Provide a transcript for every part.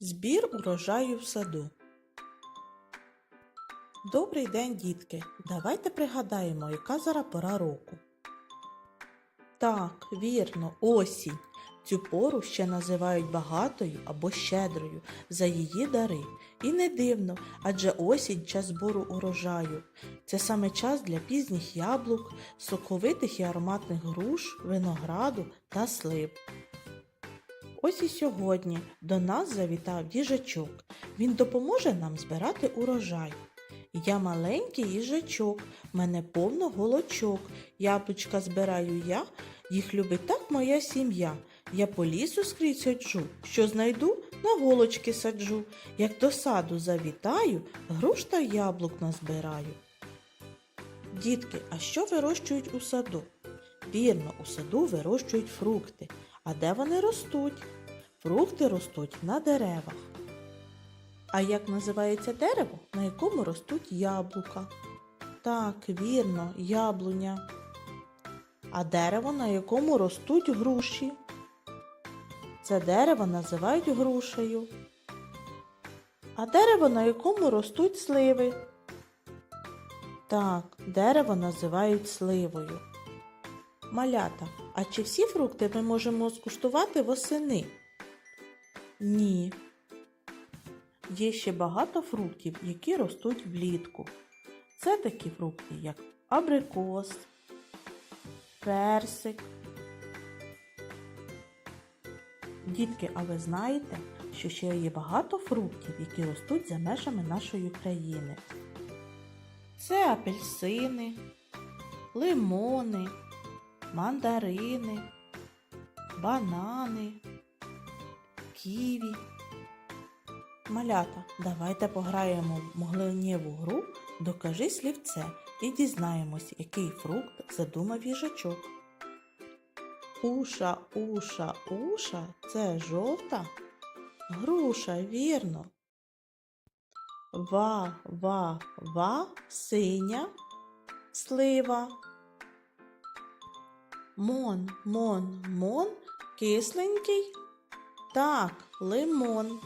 Збір урожаю в саду. Добрий день, дітки! Давайте пригадаємо, яка зараз пора року. Так, вірно, осінь. Цю пору ще називають багатою або щедрою за її дари. І не дивно, адже осінь час збору урожаю. Це саме час для пізніх яблук, соковитих і ароматних груш, винограду та слив. Ось і сьогодні до нас завітав їжачок. Він допоможе нам збирати урожай. Я маленький їжачок, мене повно голочок. Яблучка збираю я, їх любить так моя сім'я. Я по лісу скрізь ходжу, що знайду, на голочки саджу. Як до саду завітаю, груш та яблук назбираю. Дітки, а що вирощують у саду? Вірно, у саду вирощують фрукти. А де вони ростуть? Фрукти ростуть на деревах. А як називається дерево, на якому ростуть яблука? Так, вірно, яблуня. А дерево, на якому ростуть груші? Це дерево називають грушею. А дерево, на якому ростуть сливи? Так, дерево називають сливою. Малята, а чи всі фрукти ми можемо скуштувати восени? Ні. Є ще багато фруктів, які ростуть влітку. Це такі фрукти, як абрикос, персик. Дітки, а ви знаєте, що ще є багато фруктів, які ростуть за межами нашої країни. Це апельсини, лимони, мандарини, банани, ківі. Малята, давайте пограємо в мглинєву гру Докажи слівце і дізнаємось, який фрукт задумав їжачок. Уша, уша, уша це жовта. Груша, вірно. Ва, ва, ва, синя, слива. Мон, мон, мон, кисленький. Так, лимон.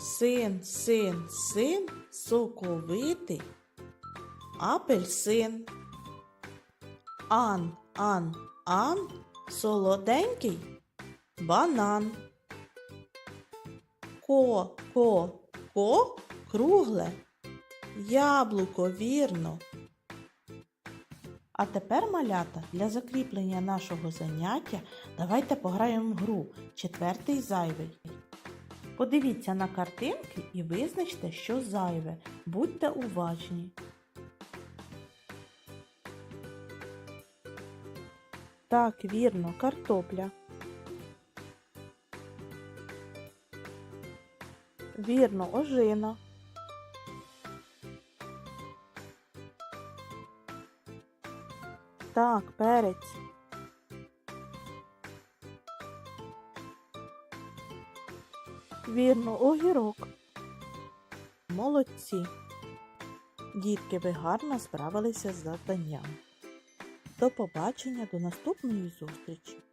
Син, син, син, соковитий, апельсин. Ан, ан, ан, солоденький, банан. Ко, ко, ко, кругле, яблуко, вірно. А тепер, малята, для закріплення нашого заняття давайте пограємо в гру четвертий зайвий. Подивіться на картинки і визначте, що зайве. Будьте уважні. Так, вірно, картопля. Вірно, ожина. Так, перець. Вірно, огірок. Молодці. Дітки, ви гарно справилися з завданням. До побачення, до наступної зустрічі!